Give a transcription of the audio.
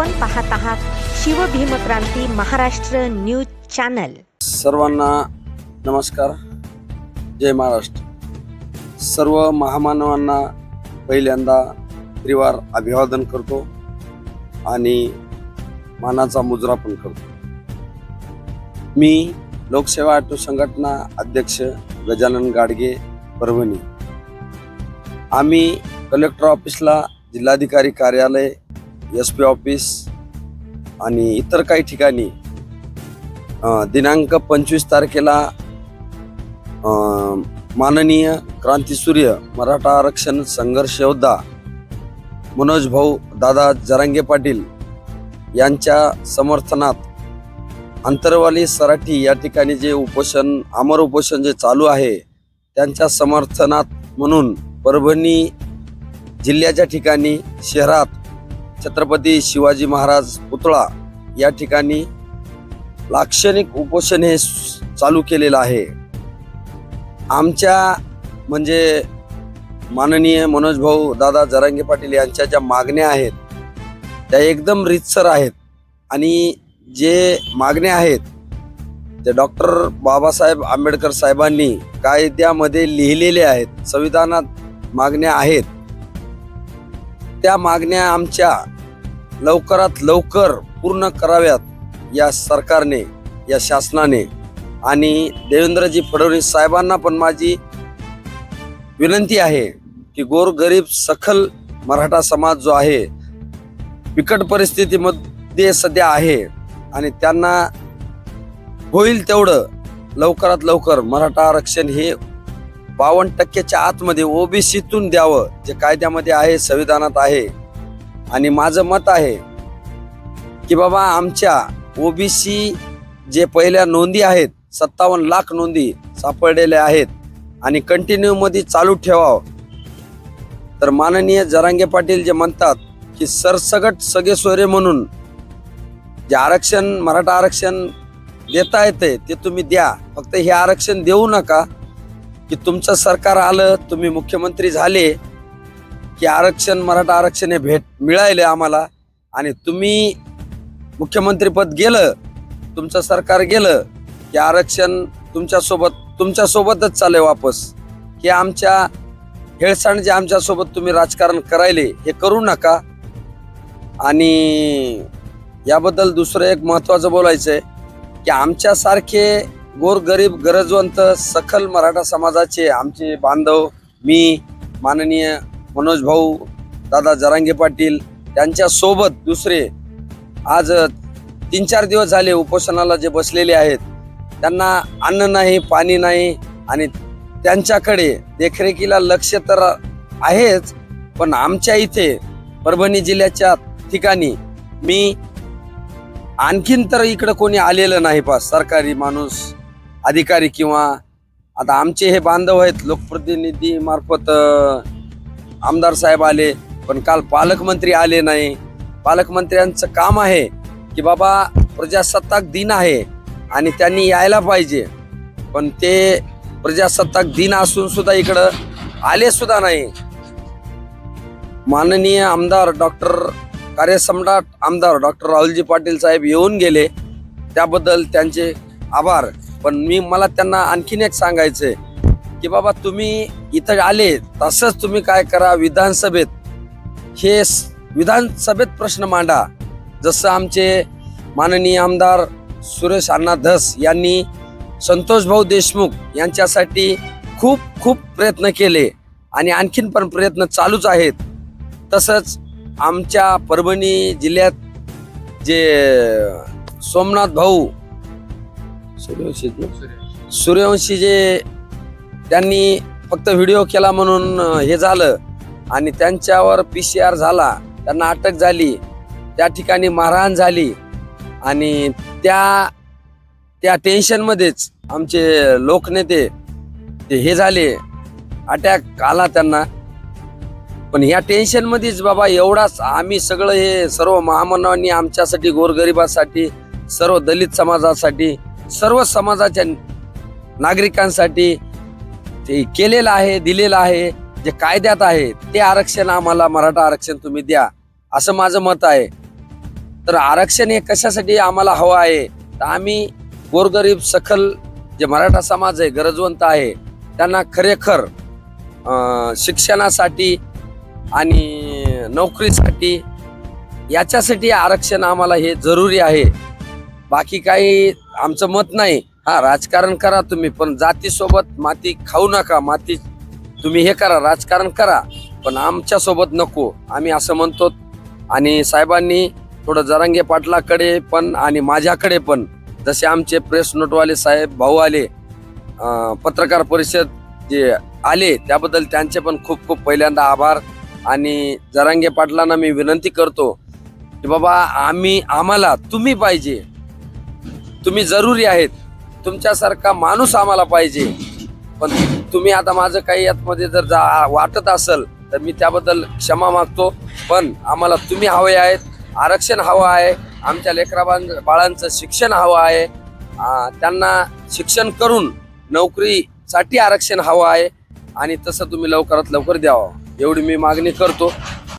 आपण पाहत आहात शिवभीमक्रांती महाराष्ट्र न्यूज चॅनल. सर्वांना नमस्कार. जय महाराष्ट्र. सर्व महामानवांना पहिल्यांदा त्रिवार अभिवादन करतो आणि मानाचा मुजरा पण करतो. मी लोकसेवा आटो संघटना अध्यक्ष गजानन गाडगे परभणी. आम्ही कलेक्टर ऑफिसला जिल्हाधिकारी कार्यालय एस पी ऑफिस आणि इतर काही ठिकाणी दिनांक पंचवीस तारखेला माननीय क्रांतीसूर्य मराठा आरक्षण संघर्ष योद्धा मनोज भाऊ दादा जरांगे पाटील यांच्या समर्थनात अंतरवाली सराठी या ठिकाणी जे उपोषण अमर उपोषण जे चालू आहे त्यांच्या समर्थनात म्हणून परभणी जिल्ह्याच्या ठिकाणी शहरात छत्रपती शिवाजी महाराज पुतळा या ठिकाणी लाक्षणिक उपोषण हे चालू केलेलं आहे. आमच्या म्हणजे माननीय मनोज भाऊ दादा जरांगे पाटील यांच्या ज्या मागण्या आहेत त्या एकदम रितसर आहेत आणि जे मागण्या आहेत ते डॉक्टर बाबासाहेब आंबेडकर साहेबांनी कायद्यामध्ये लिहिलेले आहेत संविधानात मागण्या आहेत. त्या मागण्या आमच्या लवकरात लवकर पूर्ण कराव्यात या सरकारने या शासनाने. आणि देवेंद्रजी फडणवीस साहेबांना पण माझी विनंती आहे की गोरगरीब सखल मराठा समाज जो आहे बिकट परिस्थितीमध्ये सध्या आहे आणि त्यांना होईल तेवढं लवकरात लवकर मराठा आरक्षण हे बावन्न टक्क्याच्या आतमध्ये ओबीसीतून द्यावं जे कायद्यामध्ये आहे संविधानात आहे. आणि माझं मत आहे की बाबा आमच्या ओबीसी जे पहिल्या नोंदी आहेत सत्तावन्न लाख नोंदी सापडलेल्या आहेत आणि कंटिन्यू मध्ये चालू ठेवावं. तर माननीय जरांगे पाटील जे म्हणतात की सरसगट सगळे सोयरे म्हणून जे आरक्षण मराठा आरक्षण देता येते ते तुम्ही द्या. फक्त हे आरक्षण देऊ नका. की तुमचं सरकार आलं तुम्ही मुख्यमंत्री झाले की आरक्षण मराठा आरक्षण हे भेट मिळाले आम्हाला आणि तुम्ही मुख्यमंत्रीपद गेलं तुमचं सरकार गेलं की आरक्षण तुमच्यासोबत तुमच्यासोबतच चालेल वापस. हे आमच्या हेळसांड जे आमच्यासोबत तुम्ही राजकारण करायले हे करू नका. आणि याबद्दल दुसरं एक महत्त्वाचं बोलायचं आहे की आमच्यासारखे गोरगरीब गरजवंत सखल मराठा समाजाचे आमचे बांधव मी माननीय मनोज भाऊ दादा जरांगे पाटील त्यांच्यासोबत दुसरे आज तीन चार दिवस झाले उपोषणाला जे बसलेले आहेत त्यांना अन्न नाही पाणी नाही आणि त्यांच्याकडे देखरेखीला लक्ष तर आहेच पण आमच्या इथे परभणी जिल्ह्याच्या ठिकाणी मी आणखीन तर इकडं कोणी आलेलं नाही पा सरकारी माणूस अधिकारी किंवा आता आमचे हे बांधव आहेत लोकप्रतिनिधी मार्फत आमदार साहेब आले पण काल पालकमंत्री आले नाही. पालकमंत्र्यांचं काम आहे की बाबा प्रजासत्ताक दिन आहे आणि त्यांनी यायला पाहिजे. पण ते प्रजासत्ताक दिन असून सुद्धा इकडं आले सुद्धा नाही. माननीय आमदार डॉक्टर कार्यसम्राट आमदार डॉक्टर राहुलजी पाटील साहेब येऊन गेले. त्याबद्दल त्यांचे आभार. पण मी मला त्यांना आणखीन एक सांगायचंय की बाबा तुम्ही इथं आले तसंच तुम्ही काय करा विधानसभेत. हे विधानसभेत प्रश्न मांडा. जसं आमचे माननीय आमदार सुरेश अण्णा धस यांनी संतोष भाऊ देशमुख यांच्यासाठी खूप खूप प्रयत्न केले आणि आणखीन पण प्रयत्न चालूच आहेत. तसंच आमच्या परभणी जिल्ह्यात जे सोमनाथ भाऊ सूर्यवंशी सूर्यवंशी. जे त्यांनी फक्त व्हिडिओ केला म्हणून हे झालं आणि त्यांच्यावर पी सी आर झाला त्यांना अटक झाली त्या ठिकाणी मारहाण झाली आणि त्या त्या टेन्शनमध्येच आमचे लोकनेते ते हे झाले अटॅक आला त्यांना. पण ह्या टेन्शनमध्येच बाबा एवढाच आम्ही सगळं हे सर्व महामानवांनी आमच्यासाठी गोरगरिबासाठी सर्व दलित समाजासाठी सर्व समाजाच्या नागरिकांसाठी ते केलेलं आहे दिलेलं आहे जे कायद्यात आहे ते आरक्षण आम्हाला मराठा आरक्षण तुम्ही द्या असं माझं मत आहे. तर आरक्षण हे कशासाठी आम्हाला हवं आहे? तर आम्ही गोरगरीब सखल जे मराठा समाज आहे गरजवंत आहे त्यांना खरेखर शिक्षणासाठी आणि नोकरीसाठी याच्यासाठी आरक्षण आम्हाला हे जरुरी आहे. बाकी काही आमचं मत नाही. हा राजकारण करा तुम्ही पण जातीसोबत माती खाऊ नका. माती तुम्ही हे करा राजकारण करा पण आमच्यासोबत नको. आम्ही असं म्हणतो आणि साहेबांनी थोडं जरांगे पाटलाकडे पण आणि माझ्याकडे पण जसे आमचे प्रेस नोटवाले साहेब भाऊ आले पत्रकार परिषद जे आले त्याबद्दल त्यांचे पण खूप खूप पहिल्यांदा आभार. आणि जरांगे पाटलांना मी विनंती करतो की बाबा आम्ही आम्हाला तुम्ही पाहिजे. तुम्ही जरुरी आहेत. तुमच्यासारखा माणूस आम्हाला पाहिजे. पण तुम्ही आता माझं काही यातमध्ये जर जा वाटत असेल तर मी त्याबद्दल क्षमा मागतो. पण आम्हाला तुम्ही हवे आहेत. आरक्षण हवं आहे. आमच्या लेकरा बाळांचं शिक्षण हवं आहे. त्यांना शिक्षण करून नोकरीसाठी आरक्षण हवं आहे. आणि तसं तुम्ही लवकरात लवकर द्यावं. एवढी मी मागणी करतो.